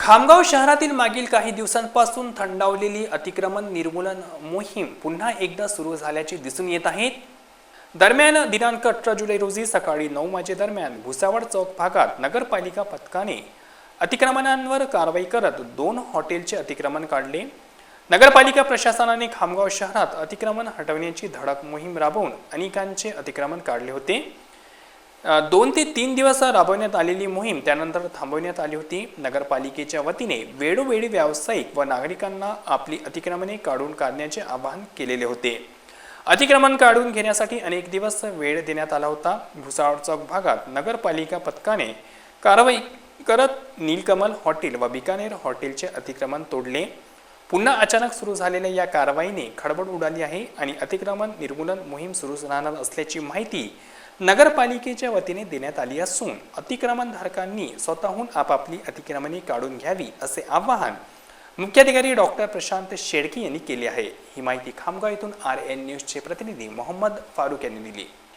खामगाव शहरातील मागील काही दिवसांपासून थंडावलेली अतिक्रमण निर्मूलन मोहीम पुन्हा एकदा सुरू झाल्याचे दिसून येत आहे. दरम्यान दिनांक अठरा जुलै रोजी सकाळी नऊ वाजेदरम्यान भुसावळ चौक भागात नगरपालिका पथकाने अतिक्रमणांवर कारवाई करत दोन हॉटेलचे अतिक्रमण काढले. नगरपालिका प्रशासनाने खामगाव शहरात अतिक्रमण हटवण्याची धडक मोहीम राबवून अनेकांचे अतिक्रमण काढले होते. दोन ते तीन दिवस राबवण्यात आलेली मोहीम त्यानंतर थांबवण्यात आली होती. नगरपालिकेच्या वतीने वेळोवेळी व्यावसायिक व नागरिकांना आपली अतिक्रमणे काढून काढण्याचे आवाहन केलेले होते. अतिक्रमण काढून घेण्यासाठी अनेक दिवस वेळ देण्यात आला होता. भुसावळ चौक भागात नगरपालिका पथकाने कारवाई करत नीलकमल हॉटेल व बिकानेर हॉटेलचे अतिक्रमण तोडले. पुन्हा अचानक सुरू झालेल्या या कारवाईने खडबड उडाली आहे आणि अतिक्रमण निर्मूलन मोहीम सुरू राहणार असल्याची माहिती नगरपालिकेच्या वतीने देण्यात आली असून अतिक्रमणधारकांनी स्वतःहून आपापली अतिक्रमणे काढून घ्यावी असे आवाहन मुख्याधिकारी डॉक्टर प्रशांत शेळके यांनी केले आहे. ही माहिती खामगाव येथून आर एन न्यूजचे प्रतिनिधी मोहम्मद फारूक यांनी दिली.